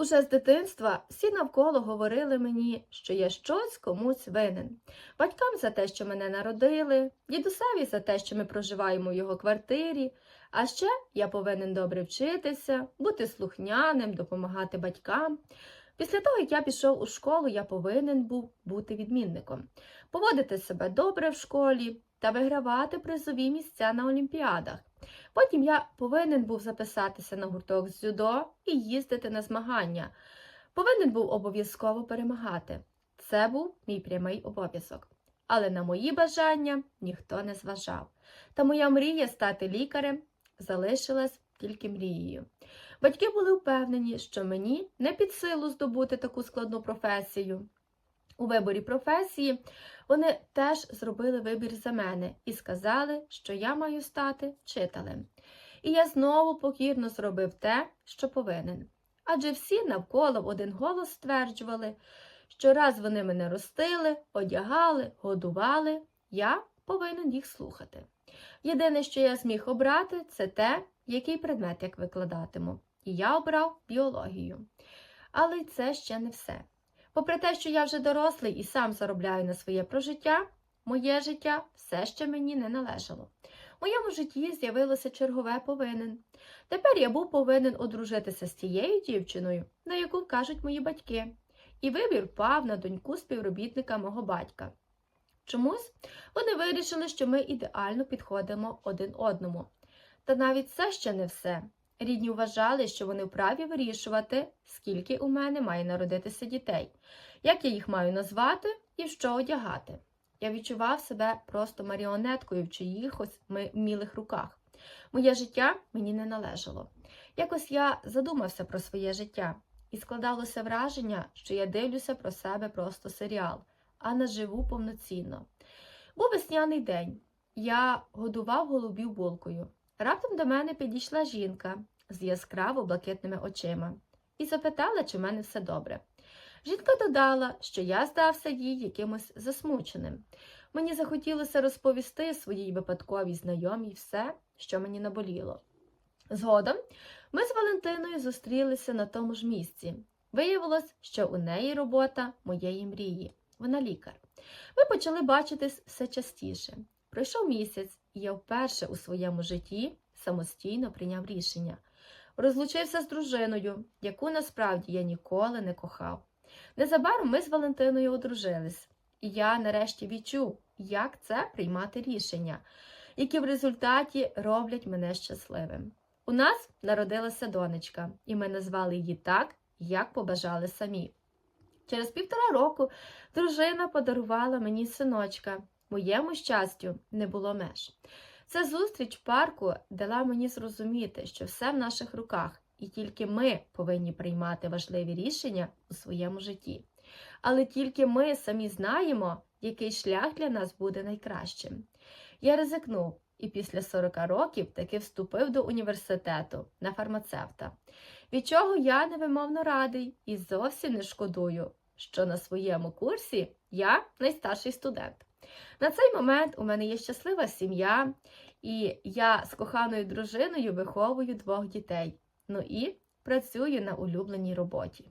Уже з дитинства всі навколо говорили мені, що я щось комусь винен. Батькам за те, що мене народили, дідусеві за те, що ми проживаємо в його квартирі. А ще я повинен добре вчитися, бути слухняним, допомагати батькам. Після того, як я пішов у школу, я повинен був бути відмінником, поводити себе добре в школі та вигравати призові місця на олімпіадах. Потім я повинен був записатися на гурток з дзюдо і їздити на змагання. Повинен був обов'язково перемагати. Це був мій прямий обов'язок. Але на мої бажання ніхто не зважав. Та моя мрія стати лікарем залишилась тільки мрією. Батьки були впевнені, що мені не під силу здобути таку складну професію. У виборі професії вони теж зробили вибір за мене і сказали, що я маю стати вчителем. І я знову покірно зробив те, що повинен. Адже всі навколо в один голос стверджували, що раз вони мене ростили, одягали, годували, я повинен їх слухати. Єдине, що я зміг обрати, це те, який предмет як викладатиму. І я обрав біологію. Але це ще не все. Попри те, що я вже дорослий і сам заробляю на своє прожиття, моє життя все ще мені не належало. В моєму житті з'явилося чергове повинен. Тепер я був повинен одружитися з тією дівчиною, на яку вкажуть мої батьки. І вибір впав на доньку співробітника мого батька. Чомусь вони вирішили, що ми ідеально підходимо один одному. Та навіть це ще не все. Рідні вважали, що вони вправі вирішувати, скільки у мене має народитися дітей, як я їх маю назвати і в що одягати. Я відчував себе просто маріонеткою в чиїхось мілих руках. Моє життя мені не належало. Якось я задумався про своє життя, і складалося враження, що я дивлюся про себе просто серіал, а не живу повноцінно. Був весняний день. Я годував голубів булкою. Раптом до мене підійшла жінка з яскраво блакитними очима і запитала, чи в мене все добре. Жінка додала, що я здався їй якимось засмученим. Мені захотілося розповісти своїй випадковій знайомій все, що мені наболіло. Згодом ми з Валентиною зустрілися на тому ж місці. Виявилось, що у неї робота моєї мрії. Вона лікар. Ми почали бачитись все частіше. Пройшов місяць, і я вперше у своєму житті самостійно прийняв рішення. Розлучився з дружиною, яку насправді я ніколи не кохав. Незабаром ми з Валентиною одружились, і я нарешті відчув, як це приймати рішення, які в результаті роблять мене щасливим. У нас народилася донечка, і ми назвали її так, як побажали самі. Через півтора року дружина подарувала мені синочка. Моєму щастю не було меж. Ця зустріч в парку дала мені зрозуміти, що все в наших руках, і тільки ми повинні приймати важливі рішення у своєму житті. Але тільки ми самі знаємо, який шлях для нас буде найкращим. Я ризикнув і після 40 років таки вступив до університету на фармацевта, від чого я невимовно радий і зовсім не шкодую, що на своєму курсі я найстарший студент. На цей момент у мене є щаслива сім'я, і я з коханою дружиною виховую двох дітей. Ну і працюю на улюбленій роботі.